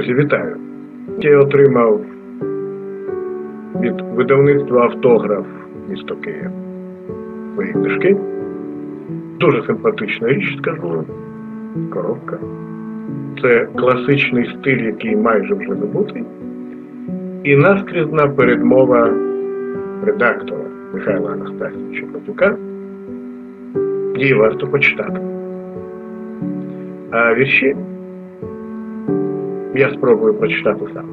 Друзі, вітаю! Я отримав від видавництва автограф місто Київ свої книжки. Дуже симпатична річ, скажу. Коробка. Це класичний стиль, який майже вже забутий. І наскрізна передмова редактора Михайла Анастасійовича Патюка. Її варто почитати. А вірші я спробую прочитати сам.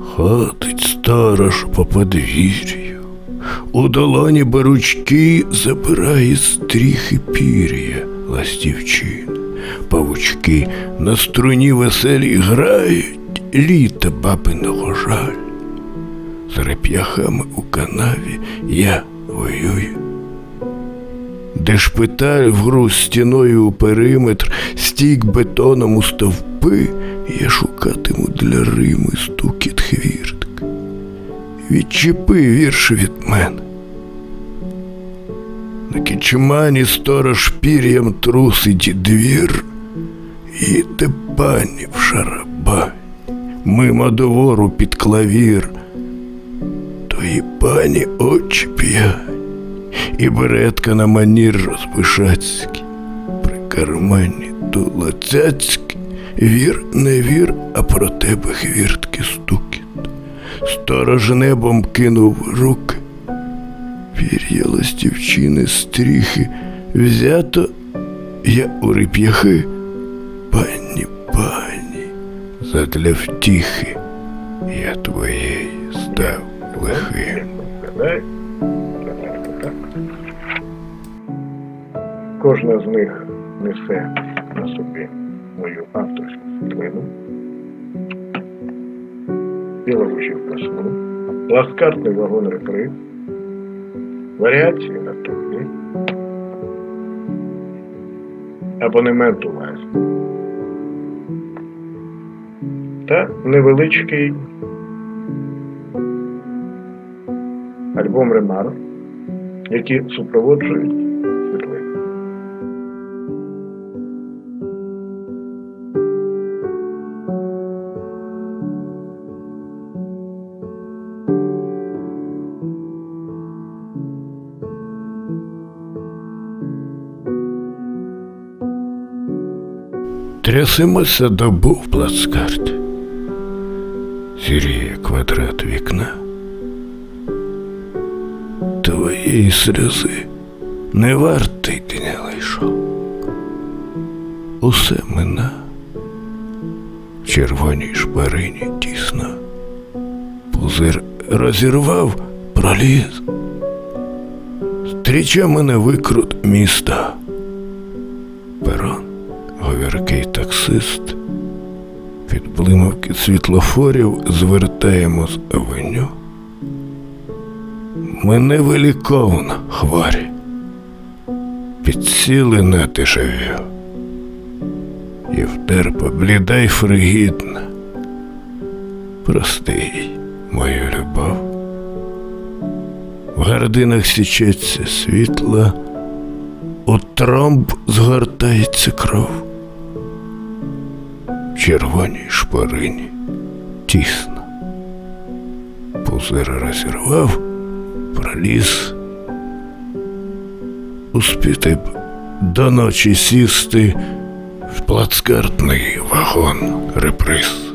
Ходить сторож по подвір'ю, у долоні беручки забирає стріхи пір'я ластівчин. Павучки на струні веселі грають, літа бабиного жаль. З реп'яхами у канаві я воюю. Де шпиталь в гру стіною у периметр, стік бетоном у стовпи, я шукатиму для Рими стукіт хвіртк. Відчепи вірш від мене. На кічмані сторож пір'ям трусить двір, і пані в шарабані, мимо двору під клавір, тої пані очі п'ять і беретка на манір розпишацький, при кармані дулацяцьки, вір, не вір, а про тебе хвіртки стукіт. Сторож небом кинув руки, пір'я ластівчини стріхи, взято я у реп'яхи, пані, пані, задля втіхи я твоєї став лихим. Розглядай. Кожна з них несе на собі мою авторську світлину, біловушівка сну, пласкартний вагон реприз, варіації на турні, абонемент у вас та невеличкий альбом ремар, які супроводжують світлини. Трясемося добу в плацкарті. Сіріє квадрат вікна. Твоєї сльози не вартий дня лайшов. Усе мина в червоній шпарині тісно. Пузир розірвав, проліз. Стріча мене викрут міста. Перон, говіркий таксист. Від блимавки світлофорів звертаємо з авеню. Мене виліковано, хворі, підсіли на дешев'ю. І втерпа бліда й фригідна. Простий мою любов. В гардинах січеться світло, у тромб згортається кров. В червоній шпарині тісно. Пузир розірвав, проліз. Успіти б до ночі сісти в плацкартний вагон реприз.